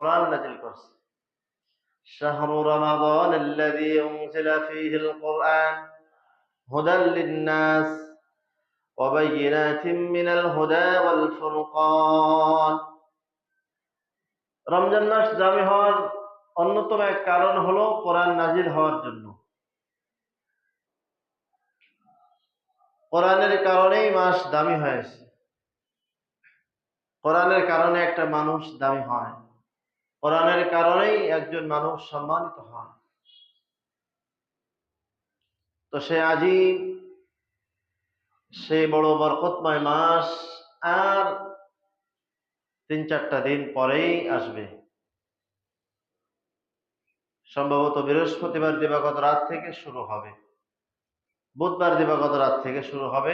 কোরআন নাজিল করছে شهر رمضان الذي أنزل فيه القرآن هدى للناس وبينات من الهدى والفرقان রমজান মাস দামি হওয়ার অন্যতম এক কারণ হলো কোরআন নাজিল হওয়ার জন্য কোরআনের কারণেই মাস দামি হয়েছে কোরআনের কারণে একটা মানুষ দামি হয় কোরআনের কারণেই একজন মানুষ সম্মানিত হন। তো সে আজই সেই বড় বরকতময় মাস আর তিন চারটা দিন পরেই আসবে। সম্ভবত বৃহস্পতিবার দিবাগত রাত থেকে শুরু হবে। বুধবার দিবাগত রাত থেকে শুরু হবে।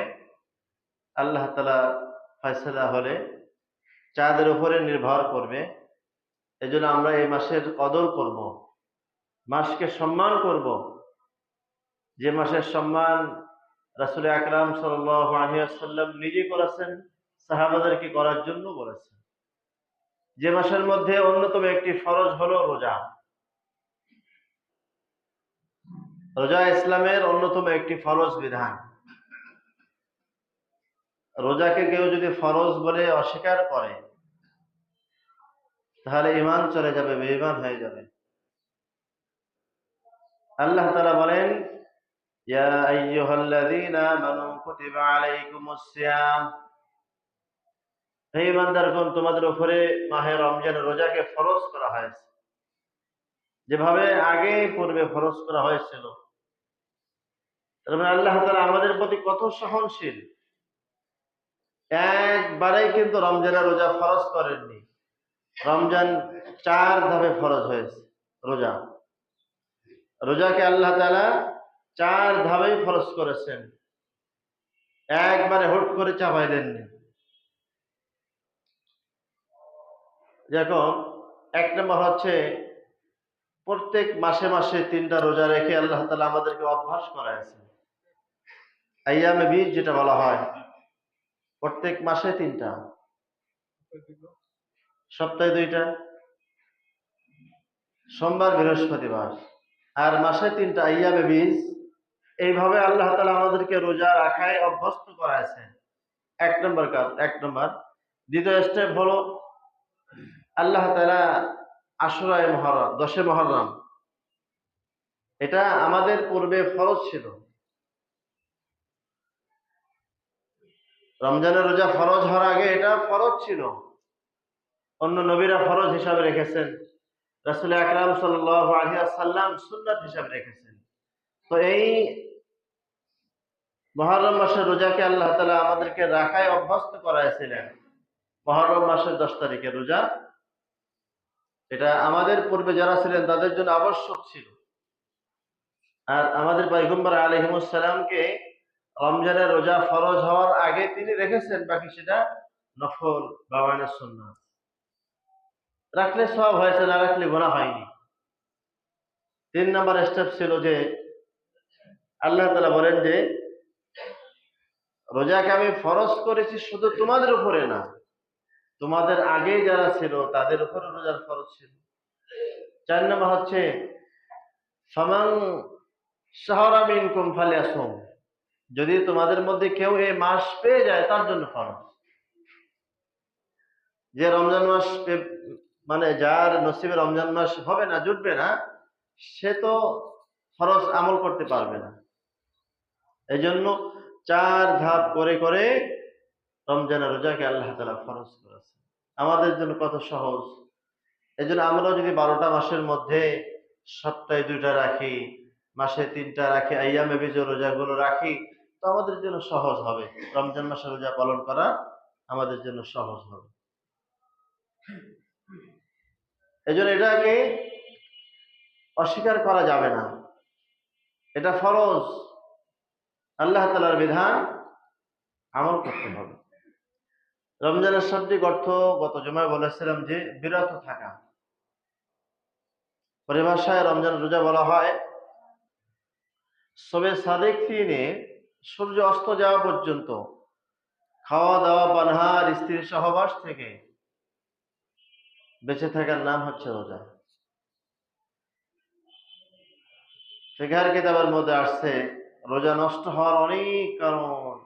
আল্লাহ তালা ফয়সলা হলে চাঁদের উপরে নির্ভর করবে। এজন্য আমরা এই মাসের কদর করব, মাসকে সম্মান করব। যে মাসের সম্মান রাসুল আকরাম সাল্লাম নিজে করেছেন সাহাবাদেরকে করার জন্য বলেছেন? যে মাসের মধ্যে অন্যতম একটি ফরজ হলো রোজা। রোজা ইসলামের অন্যতম একটি ফরজ বিধান। রোজাকে কেউ যদি ফরজ বলে অস্বীকার করে তাহলে ইমান চলে যাবে, বেঈমান হয়ে যাবে। আল্লাহ তাআলা বলেন তোমাদের উপরে মাহে রমজানের রোজাকে ফরজ করা হয়েছে। যেভাবে আগে পূর্বে ফরজ করা হয়েছিল। মানে আল্লাহ তাআলা আমাদের প্রতি কত সহনশীল। একবারেই কিন্তু রমজানের রোজা ফরজ করেননি। রমজান চার ধাপে ফরজ হয়েছে, রোজা। রোজাকে আল্লাহ তালা চার ধাপেই ফরজ করেছেন। একবারে হুট করে চাপাই দেননি। যেরকম এক নম্বর হচ্ছে প্রত্যেক মাসে মাসে তিনটা রোজা রেখে আল্লাহ তালা আমাদেরকে অভ্যাস করাইছেন। আইয়ামে বীজ যেটা বলা হয়, প্রত্যেক মাসে তিনটা। সপ্তাহে দুইটা, সোমবার বৃহস্পতিবার, আর মাসে তিনটা আইয়াবে বীজ। এইভাবে আল্লাহ তালা আমাদেরকে রোজা রাখায় অভ্যস্ত করাইছে। এক নম্বর কাজ, এক নম্বর, দ্বিতীয় স্টেপ হলো আল্লাহ তালা আশুরায় মহরম, দশে মহরম। এটা আমাদের পূর্বে ফরজ ছিল। রমজানের রোজা ফরজ হওয়ার আগে এটা ফরজ ছিল। অন্য নবীরা ফরজ হিসাবে রেখেছেন। রাসুল আকরাম সাল্লাম সুন্নাত হিসাবে রেখেছেন। তো এই মহরম মাসের রোজাকে আল্লাহ তালা আমাদেরকে রাখায় অভ্যস্ত করাইছিলেন। মহরম মাসের দশ তারিখে রোজা। এটা আমাদের পূর্বে যারা ছিলেন তাদের জন্য আবশ্যক ছিল। আর আমাদের পৈগম্বর আলহিমুসালামকে রমজানের রোজা ফরজ হওয়ার আগে তিনি রেখেছেন, বাকি সেটা নফল বাবানের সুন্নাত। রাখলে সব হয়েছে, না রাখলে গোনা হয়নি। তিন নম্বর স্টেপ ছিল যে, আল্লাহ তালা বলেন যে, রোজাকে আমি ফরজ করেছি শুধু তোমাদের উপরে না, তোমাদের আগে যারা ছিল তাদের উপরে রোজার ফরজ ছিল। চার নম্বর হচ্ছে সমান শহরামিন কুম ফালে আসম যদি তোমাদের মধ্যে কেউ এই মাস পেয়ে যায় তার জন্য ফরজ। যে রমজান মাস মানে যার নসিবে রমজান মাস হবে না, জুটবে না, সে তো ফরজ আমল করতে পারবে না। এই জন্য চার ধাপ করে করে রমজানের রোজাকে আল্লাহ তালা ফরজ করেছে। আমাদের জন্য কত সহজ। এই জন্য আমরাও যদি বারোটা মাসের মধ্যে সপ্তাহে দুইটা রাখি, মাসে তিনটা রাখি, আইয়ামে বিজয় রোজাগুলো রাখি, তো আমাদের জন্য সহজ হবে। রমজান মাসের রোজা পালন করা আমাদের জন্য সহজ হবে। এই জন্য এটাকে অস্বীকার করা যাবে না। এটা ফরজ। আল্লাহ তালার বিধান আমল করতে হবে। রমজানের শাব্দিক অর্থ গত জমায় বলেছিলাম যে বিরত থাকা। পরিভাষায় রমজান রোজা বলা হয়, সবে সাদেক দিনে সূর্য অস্ত যাওয়া পর্যন্ত খাওয়া দাওয়া, পানহার, স্ত্রীর সহবাস থেকে বেঁচে থাকার নাম হচ্ছে রোজা। ফিকার কিতাবের মধ্যে আসছে, রোজা নষ্ট হওয়ার অনেক কারণ,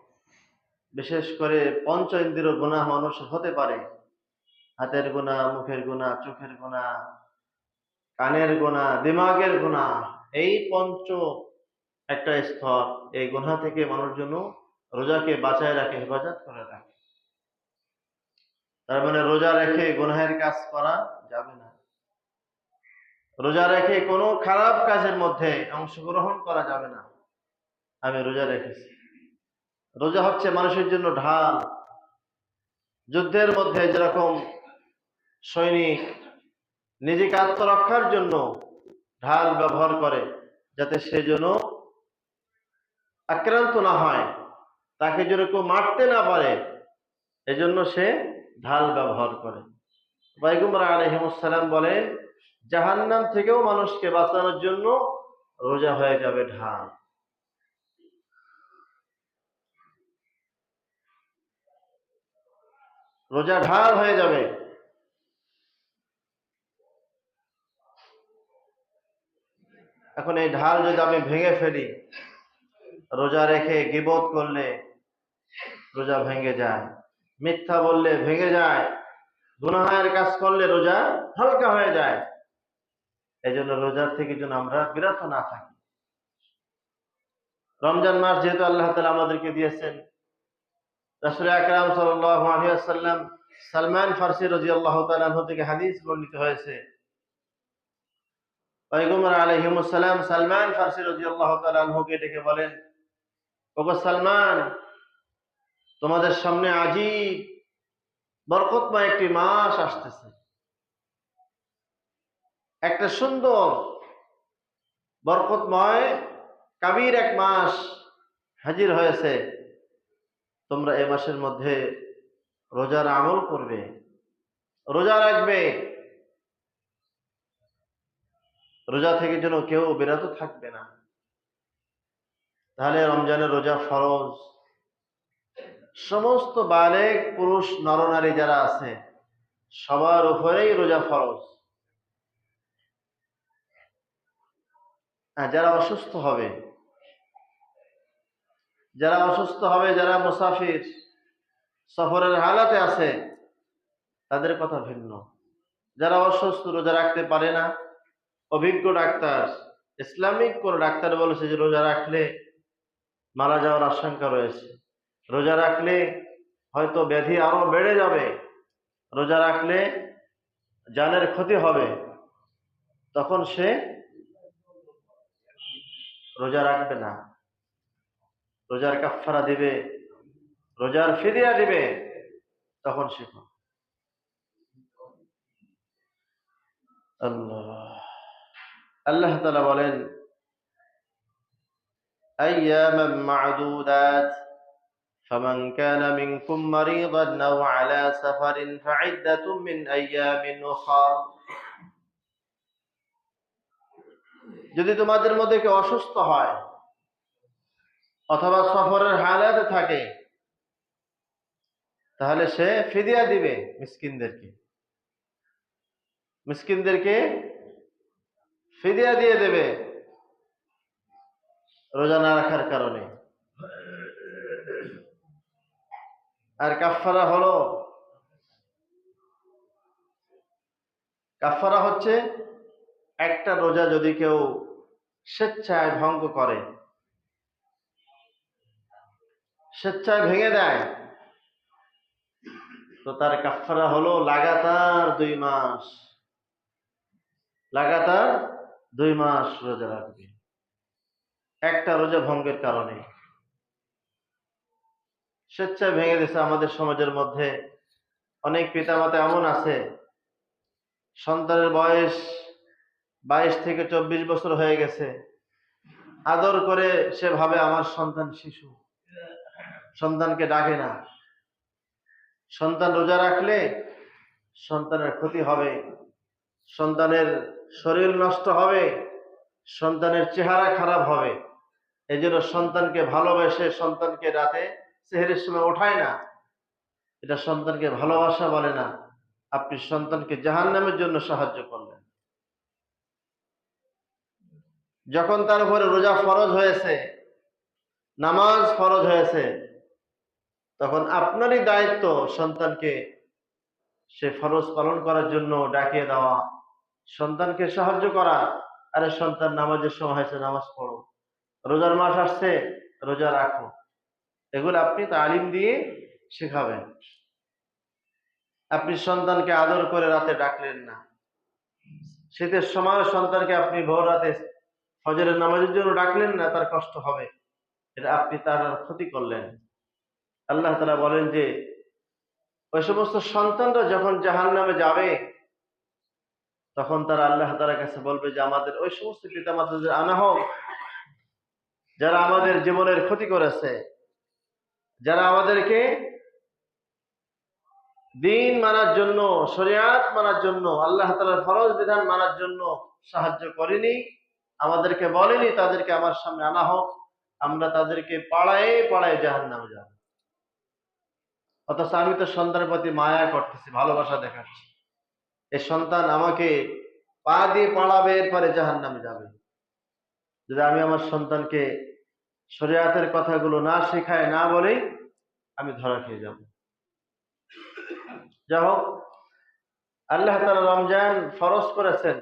বিশেষ করে পঞ্চ ইন্দ্রিয় গুণা মানুষ হতে পারে। হাতের গুণা, মুখের গুণা, চোখের গুণা, কানের গুণা, দিমাগের গুণা, এই পঞ্চ একটা স্তর, এই গুণা থেকে মানুষ যেন রোজাকে বাঁচায় রাখে, হেফাজত করে তার মানে রোজা রেখে গুনাহের কাজ করা যাবে না। রোজা রেখে কোনো খারাপ কাজের মধ্যে অংশগ্রহণ করা যাবে না। আমি রোজা রেখেছি। রোজা হচ্ছে মানুষের জন্য ঢাল। যুদ্ধের মধ্যে যেরকম সৈনিক নিজেকে আত্মরক্ষার জন্য ঢাল ব্যবহার করে, যাতে সে যেন আক্রান্ত না হয়, তাকে যেন কেউ মারতে না পারে, এজন্য সে ঢাল ব্যবহার করে। বাইগুমরা আলহিমসালাম বলেন, জাহান্নাম থেকেও মানুষকে বাঁচানোর জন্য রোজা হয়ে যাবে ঢাল। রোজা ঢাল হয়ে যাবে। এখন এই ঢাল যদি আমি ভেঙে ফেলি, রোজা রেখে গিবত করলে রোজা ভেঙে যায়। মিথ্যা বললে ভেঙে যায়, গুনাহের কাজ করলে রোজা হালকা হয়ে যায়। এই জন্য রোজার থেকে যেন আমরা বিরত না থাকি। রমজান মাস যেহেতু আল্লাহ তালা আমাদেরকে দিয়েছেন, রাসুল আকরাম সাল্লাম সালমান ফার্সি রাজি আল্লাহ থেকে হাদিস বর্ণিত হয়েছে। পয়গম্বর আলহিমুসালাম সালমান ফার্সি রাজি আল্লাহ তালাহকে ডেকে বলেন, ওগো সালমান তোমাদের সামনে আজীব বরকতময় একটি মাস আসতেছে। একটা সুন্দর, বরকতময়, কাবির এক মাস হাজির হয়েছে। তোমরা এ মাসের মধ্যে রোজার আমল করবে, রোজা রাখবে। রোজা থেকে যেন কেউ বিরত থাকবে না। তাহলে রমজানের রোজা ফরজ। সমস্ত বালেক, পুরুষ, নরনারী যারা আছে, সবার উপরেই রোজা ফরজ। হ্যাঁ যারা অসুস্থ হবে, যারা অসুস্থ হবে, যারা মুসাফির সফরের হালাতে আছে, তাদের কথা ভিন্ন। যারা অসুস্থ রোজা রাখতে পারে না, অভিজ্ঞ ডাক্তার, ইসলামিক কোন ডাক্তার বলেছে যে রোজা রাখলে মারা যাওয়ার আশঙ্কা রয়েছে। রোজা রাখলে হয়তো ব্যাধি আরো বেড়ে যাবে রোজা রাখলে জানের ক্ষতি হবে তখন সে রোজা রাখবে না রোজার কাফারা দিবে রোজার ফিদিয়া দিবে তখন সে আল্লাহ আল্লাহ তালা বলেন أياما معدودات فمن كان منكم مريضا أو على سفر فعدة من أيام أخر যদি তোমাদের মধ্যে কেউ অসুস্থ হয় অথবা সফরের হালাতে থাকে তাহলে সে ফিদিয়া দিবে মিসকিনদেরকে মিসকিনদেরকে ফিদিয়া দিয়ে দেবে রোজা না রাখার কারণে আর কাফারা হলো? কাফারা হচ্ছে একটা রোজা যদি কেউ স্বেচ্ছায় ভঙ্গ করে, স্বেচ্ছায় ভেঙে দেয়, তো তার কাফারা হলো লাগাতার দুই মাস, লাগাতার দুই মাস রোজা রাখবে। একটা রোজা ভঙ্গের কারণে। স্বেচ্ছায় ভেঙে দিছে আমাদের সমাজের মধ্যে। অনেক পিতামাতা এমন আছে, সন্তানের বয়স বাইশ থেকে চব্বিশ বছর হয়ে গেছে। আদর করে সে ভাবে আমার সন্তান শিশু। সন্তানকে ডাকে না। সন্তান রোজা রাখলে সন্তানের ক্ষতি হবে। সন্তানের শরীর নষ্ট হবে। সন্তানের চেহারা খারাপ হবে। এই জন্য সন্তানকে ভালোবেসে সন্তানকে রাতে সেহেরের সময় ওঠায় না। এটা সন্তানকে ভালোবাসা বলে না। আপনি সন্তানকে জাহান্নামের জন্য সাহায্য করলেন। যখন তার উপরে রোজা ফরজ হয়েছে, নামাজ ফরজ হয়েছে, তখন আপনারই দায়িত্ব সন্তানকে সে ফরজ পালন করার জন্য ডাকিয়ে দেওয়া। সন্তানকে সাহায্য করা। আরে সন্তান, নামাজের সময় হয়েছে, নামাজ পড়ো। রোজার মাস আসছে, রোজা রাখো। এগুলো আপনি তালিম দিয়ে শেখাবেন। আপনি সন্তানকে আদর করে রাতে ডাকলেন না। শীতের সময় সন্তানকে আপনি ভোর রাতে ফজরের নামাজের জন্য ডাকলেন না, তার কষ্ট হবে। এটা আপনি তার ক্ষতি করলেন আল্লাহ তারা বলেন যে, ওই সমস্ত সন্তানরা যখন জাহান নামে যাবে, তখন তারা আল্লাহ তালার কাছে বলবে যে, আমাদের ওই সমস্ত পিতা মাতাদের আনা হোক, যারা আমাদের জীবনের ক্ষতি করেছে। যারা আমাদেরকে দিন মানার জন্য, শরিয়াত মানার জন্য, আল্লাহ তালার ফরজ বিধান মানার জন্য সাহায্য করেনি, আমাদেরকে বলেনি, তাদেরকে আমার সামনে আনা হোক, আমরা তাদেরকে পাড়ায় পাড়ায় জাহান নামে যাব। অথচ আমি তো সন্তানের প্রতি মায়া করতেছি, ভালোবাসা দেখাচ্ছি। এই সন্তান আমাকে পা দিয়ে পাড়াবে এরপরে জাহান নামে যাবে। যদি আমি আমার সন্তানকে শরিয়াতের কথাগুলো না শেখায় না বলেই আমি ধরা খেয়ে যাব। যাই হোক, আল্লাহ তালা রমজান ফরজ করেছেন।